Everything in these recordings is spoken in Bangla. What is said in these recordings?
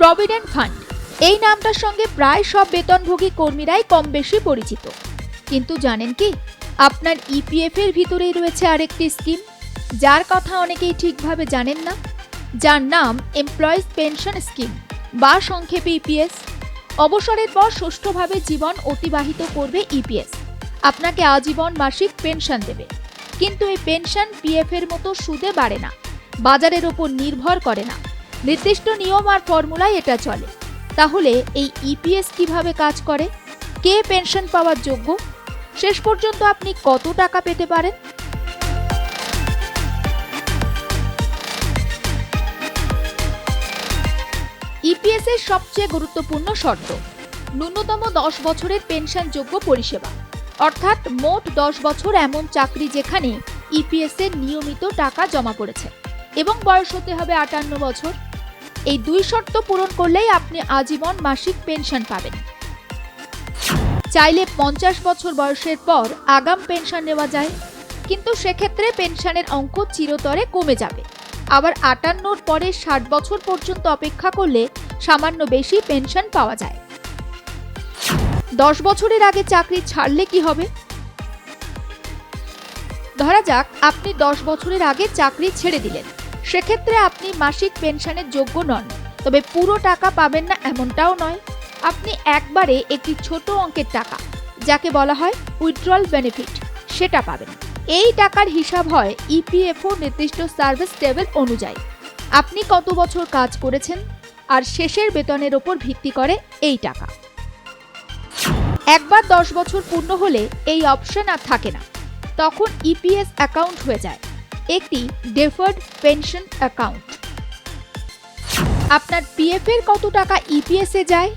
Provident fund. এই নামটার সঙ্গে প্রায় সব বেতনভোগী কর্মীরাই কম বেশি পরিচিত। কিন্তু জানেন কি? আপনার ইপিএফ এর ভিতরেই রয়েছে আরেকটি স্কিম। যার কথা অনেকেই ঠিকভাবে জানেন না। যার নাম এমপ্লয়িজ পেনশন স্কিম বা সংক্ষেপে ইপিএস অবসরের পর সুষ্ঠুভাবে জীবন অতিবাহিত করবে ইপিএস আপনাকে আজীবন মাসিক পেনশন দেবে। কিন্তু এই পেনশন পিএফ এর মতো সুদে বাড়ে না। বাজারের ওপর নির্ভর করে না। নির্দিষ্ট নিয়ম আর ফর্মুলায় এটা চলে। তাহলে এই ইপিএস কীভাবে কাজ করে? কে পেনশন পাওয়ার যোগ্য? শেষ পর্যন্ত আপনি কত টাকা পেতে পারেন? ইপিএস এর সবচেয়ে গুরুত্বপূর্ণ শর্ত, ন্যূনতম দশ বছরের পেনশনযোগ্য পরিষেবা। অর্থাৎ মোট দশ বছর এমন চাকরি যেখানে ইপিএস এর নিয়মিত টাকা জমা পড়েছে এবং বয়স হতে হবে আটান্ন বছর। এই দুই শর্ত পূরণ করলেই আপনি আজীবন মাসিক পেনশন পাবেন। চাইলে পঞ্চাশ বছর বয়সের পর আগাম পেনশন নেওয়া যায়, কিন্তু সেক্ষেত্রে পেনশনের অঙ্ক চিরতরে কমে যাবে। আবার আটান্নর পরে ষাট বছর পর্যন্ত অপেক্ষা করলে সামান্য বেশি পেনশন পাওয়া যায়। দশ বছরের আগে চাকরি ছাড়লে কি হবে? ধরা যাক, আপনি দশ বছরের আগে চাকরি ছেড়ে দিলেন। সেক্ষেত্রে আপনি মাসিক পেনশনের যোগ্য নন, তবে পুরো টাকা পাবেন না এমনটাও নয়। আপনি একবারে একটি ছোট অঙ্কের টাকা, যাকে বলা হয় উইথড্রল বেনিফিট সেটা পাবেন। এই টাকার হিসাব হয় ইপিএফও নির্দিষ্ট সার্ভিস টেবিল অনুযায়ী। আপনি কত বছর কাজ করেছেন, আর শেষের বেতনের ওপর ভিত্তি করে এই টাকা। একবার দশ বছর পূর্ণ হলে এই অপশন আর থাকে না। তখন ইপিএস অ্যাকাউন্ট হয়ে যায়। একটি ডেফার্ড পেনশন অ্যাকাউন্ট। আপনার পিএফ এর কত টাকা ইপিএস যায়?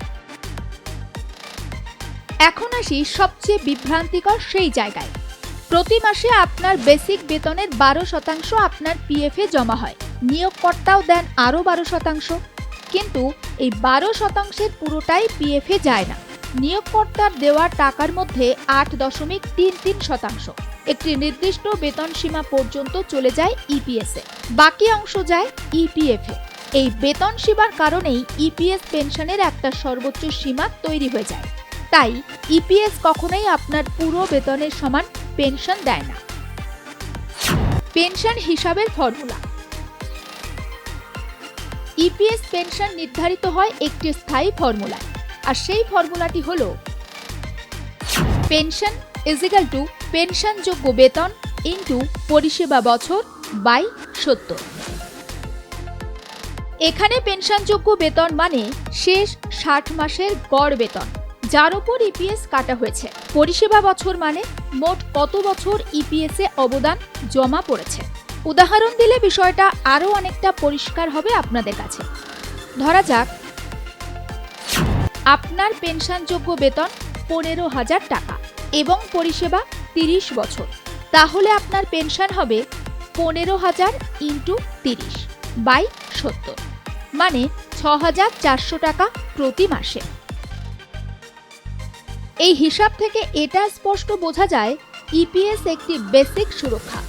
এখন আসি সবচেয়ে বিভ্রান্তিকর সেই জায়গায়। প্রতি মাসে আপনার বেসিক বেতনের বারো শতাংশ আপনার পিএফ এ জমা হয়। নিয়োগকর্তাও দেন আরও বারো শতাংশ। কিন্তু এই বারো শতাংশের পুরোটাই পিএফ এ যায় না। নিয়োগকর্তার দেওয়া টাকার মধ্যে আট দশমিক তিন তিন শতাংশ। একটি নির্দিষ্ট বেতন সীমা পর্যন্ত চলে যায় ইপিএস এ। বাকি অংশ যায় ইপিএফ এ। এই বেতন সীমার কারণেই ইপিএস পেনশনের একটা সর্বোচ্চ সীমা তৈরি হয়ে যায়। তাই ইপিএস কখনোই আপনার পুরো বেতনের সমান পেনশন দেয় না। পেনশন হিসাবের ফর্মুলা। ইপিএস পেনশন নির্ধারিত হয় একটি স্থায়ী ফর্মুলায়। আর সেই ফর্মুলাটি হল, পেনশন ইজিক্যাল টু পেনশনযোগ্য বেতন ইন্টু পরিষেবা বছর বাই সত্তর। এখানে পেনশনযোগ্য বেতন মানে শেষ ষাট মাসের গড় বেতন, যার উপর ইপিএস কাটা হয়েছে। পরিষেবা বছর মানে মোট কত বছর ইপিএস এ অবদান জমা পড়েছে। উদাহরণ দিলে বিষয়টা আরও অনেকটা পরিষ্কার হবে আপনাদের কাছে। ধরা যাক আপনার পেনশনযোগ্য বেতন পনেরো হাজার টাকা এবং পরিষেবা তিরিশ বছর। তাহলে আপনার পেনশন হবে পনেরো হাজার ইন্টু তিরিশ বাই সত্তর মানে ছ হাজার চারশো টাকা প্রতি মাসে। এই হিসাব থেকে এটা স্পষ্ট বোঝা যায়, ইপিএস একটি বেসিক সুরক্ষা,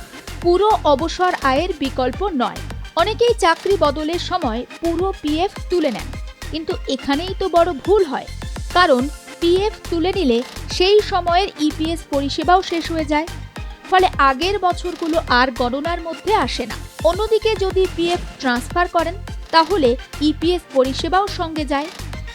পুরো অবসর আয়ের বিকল্প নয়। অনেকেই চাকরি বদলের সময় পুরো পিএফ তুলে নেন। কিন্তু এখানেই তো বড় ভুল হয়। কারণ পিএফ তুলে নিলে সেই সময়ের ইপিএস পরিষেবাও শেষ হয়ে যায়। ফলে আগের বছরগুলো আর গণনার মধ্যে আসে না। অন্যদিকে যদি পিএফ ট্রান্সফার করেন, তাহলে ইপিএস পরিষেবাও সঙ্গে যায়।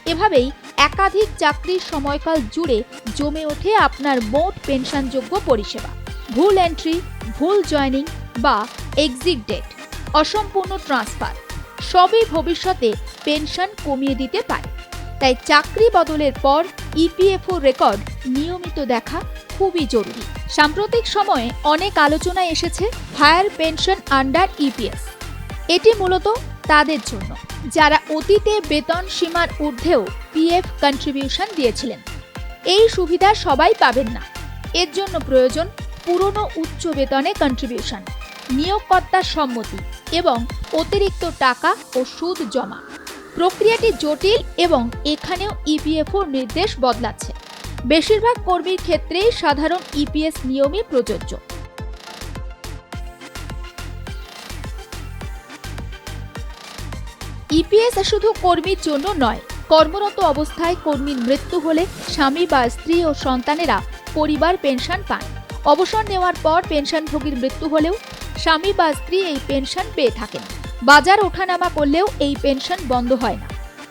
এভাবেই একাধিক চাকরির সময়কাল জুড়ে জমে ওঠে আপনার মোট পেনশনযোগ্য পরিষেবা। ভুল এন্ট্রি ভুল জয়নিং বা এক্সিট ডেট অসম্পূর্ণ ট্রান্সফার সবই ভবিষ্যতে পেনশন কমিয়ে দিতে পারে। তাই চাকরি বদলের পর ইপিএফও রেকর্ড নিয়মিত দেখা খুবই জরুরি। সাম্প্রতিক সময়ে অনেক আলোচনায় এসেছে হায়ার পেনশন আন্ডার ইপিএস। এটি মূলত তাদের জন্য, যারা অতীতে বেতন সীমার ঊর্ধ্বেও পিএফ কন্ট্রিবিউশন দিয়েছিলেন। এই সুবিধা সবাই পাবেন না। এর জন্য প্রয়োজন পুরনো উচ্চ বেতনে কন্ট্রিবিউশন নিয়োগকর্তার সম্মতি এবং অতিরিক্ত টাকা ও সুদ জমা। প্রক্রিয়াটি জটিল এবং এখানেও ইপিএফও নির্দেশ বদলাচ্ছে। বেশিরভাগ কর্মীর ক্ষেত্রেই সাধারণ ইপিএস নিয়মই প্রযোজ্য। ইপিএস শুধু কর্মীর জন্য নয়, কর্মরত অবস্থায় কর্মীর মৃত্যু হলে স্বামী বা স্ত্রী ও সন্তানেরা পরিবার পেনশন পান। অবসর নেওয়ার পর পেনশনভোগীর মৃত্যু হলেও স্বামী বা স্ত্রী এই পেনশন পেয়ে থাকেন। বাজার ওঠানামা করলেও এই পেনশন বন্ধ হয় না।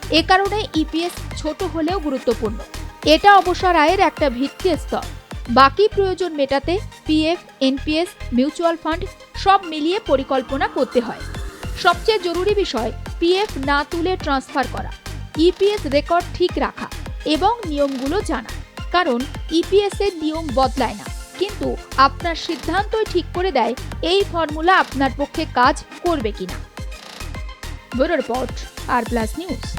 এ কারণে ইপিএস ছোট হলেও গুরুত্বপূর্ণ। এটা অবসর আয়ের একটা ভিত্তি স্তর। বাকি প্রয়োজন মেটাতে পিএফ এনপিএস মিউচুয়াল ফান্ড সব মিলিয়ে পরিকল্পনা করতে হয়। সবচেয়ে জরুরি বিষয় পিএফ না তুলে ট্রান্সফার করা। ইপিএস রেকর্ড ঠিক রাখা এবং নিয়মগুলো জানা। কারণ ইপিএস এর নিয়ম বদলায় না। কিন্তু আপনার সিদ্ধান্তই ঠিক করে দেয় এই ফর্মুলা আপনার পক্ষে কাজ করবে কিনা। Bureau report, R plus news.